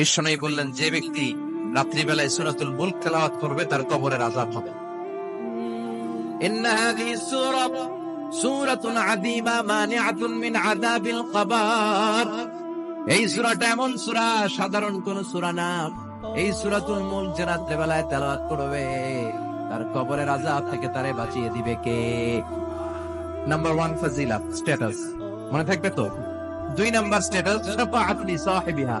বিশ্বনবী বললেন, যে ব্যক্তি রাত্রিবেলায় সুরাতুল মুলক তেলাওয়াত করবে, তার কবরের আযাব হবে। এই সূরাটা এমন সূরা, সাধারণ কোন সূরা না। এই সূরাতুল মুলক যে রাত্রিবেলায় তেলাওয়াত করবে, তার কবরের আযাব থেকে তারে বাঁচিয়ে দিবে কে? নাম্বার ওয়ান ফাজিলা স্ট্যাটাস মনে থাকবে তো? দুই নাম্বার স্ট্যাটাস শাফাআত লি সাহিবিহা।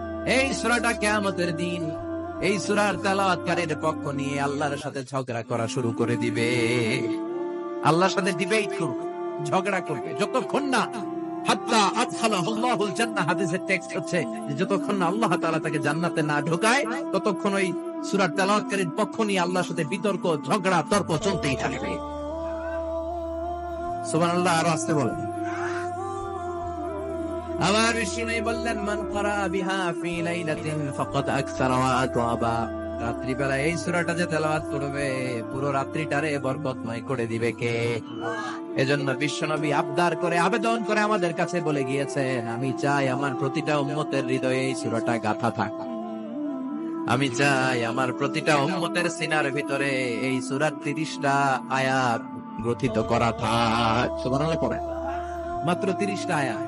এই সূরাটা কিয়ামতের দিন, এই সূরার তেলাওয়াতকারীর পক্ষ নিয়ে আল্লাহর সাথে ঝগড়া করা শুরু করে দিবে। আল্লাহর সাথে ডিবেট করবে, ঝগড়া করবে। যতক্ষণ না হাদিসের টেক্সট হচ্ছে যতক্ষণ না আল্লাহ তাআলা তাকে জান্নাতে না ঢোকায়, ততক্ষণ ওই সূরার তেলাওয়াতকারীর পক্ষ নিয়ে আল্লাহর সাথে বিতর্ক, ঝগড়া, তর্ক চলতেই থাকবে। সুবহানাল্লাহ, আরও আসতে বলেন। আবার বিষ্ণু বললেন, মান করা বিহা ফি লাইলাতিন ফাকাদ আকসারা ওয়া আতাবা রাত্রিবেলা এই সূরাটা যে তেলাওয়াত করবে, পুরো রাত্রিটারে বরকতময় করে দিবে কে? এজন্য বিশ্বনবী আবদার করে, আবেদন করে আমাদের কাছে বলে গিয়েছেন, আমি চাই আমার প্রতিটা উম্মতের হৃদয়ে এই সূরাটা গাথা থাক। আমি চাই আমার প্রতিটা উম্মতের সিনার ভিতরে এই সূরার 30টা আয়াত গ্রথিত করা থাক। সুবহানাল্লাহ পড়ে মাত্র 30টা আয়াত।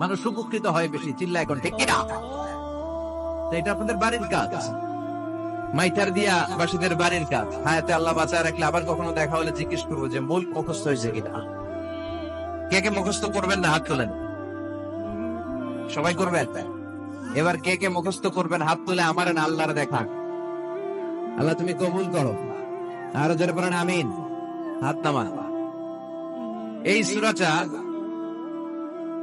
মানুষ উপকৃত হয় বেশি চিল্লা এখন ঠিক কিনা এটা আপনাদের বাড়ির কাজ। মাইটার দিয়া বাসীদের বাড়ির কাজ। হায়াতে আল্লাহ বাঁচায় রাখলে আবার কখনো দেখা হলে জিজ্ঞেস করব যে, মূল মুখস্থ হয়েছে কিনা? কে কে মুখস্থ করবেন না, হাত তোলেন। সবাই করবেন? এবার কে কে মুখস্থ করবেন, হাত তুলে আমার আল্লাহর দেখা। আল্লাহ, তুমি কবুল করো। আরও জোরে পড়েন আমিন। হাত নামা এই সুরাটা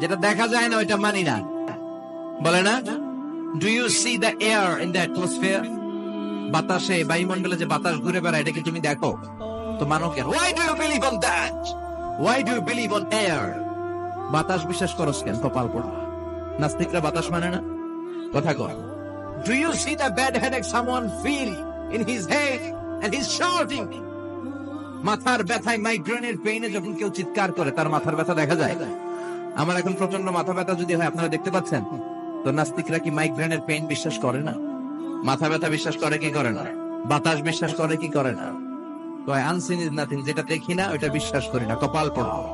যেটা দেখা যায় না, ওইটা মানি না। বলে না? Do you see the air in the atmosphere বাতাসে, বায়ুমণ্ডলে যে বাতাস ঘুরে বেড়ায়, এটা কি তুমি দেখো? তো মানো কেন why do you believe on that why do you believe on air বাতাস বিশ্বাস করস কেন কপাল পোড়া। নাস্তিকরা বাতাস মানে না? কথা কর do you see the bad headache someone feel in his head and his shouting মাথার ব্যথায় মাইগ্রেনের পেইনে যখন কেউ চিৎকার করে, তার মাথার ব্যথা দেখা যায়? আমার এখন প্রচণ্ড মাথা ব্যথা যদি হয়, আপনারা দেখতে পাচ্ছেন? তো নাস্তিকরা কি মাইগ্রেনের পেইন বিশ্বাস করে না? মাথা ব্যথা বিশ্বাস করে কি করে না? বাতাস বিশ্বাস করে কি করে না? তো আনসিন ইজ নাথিং যেটা দেখি না, ওইটা বিশ্বাস করি না, কপাল পড়া।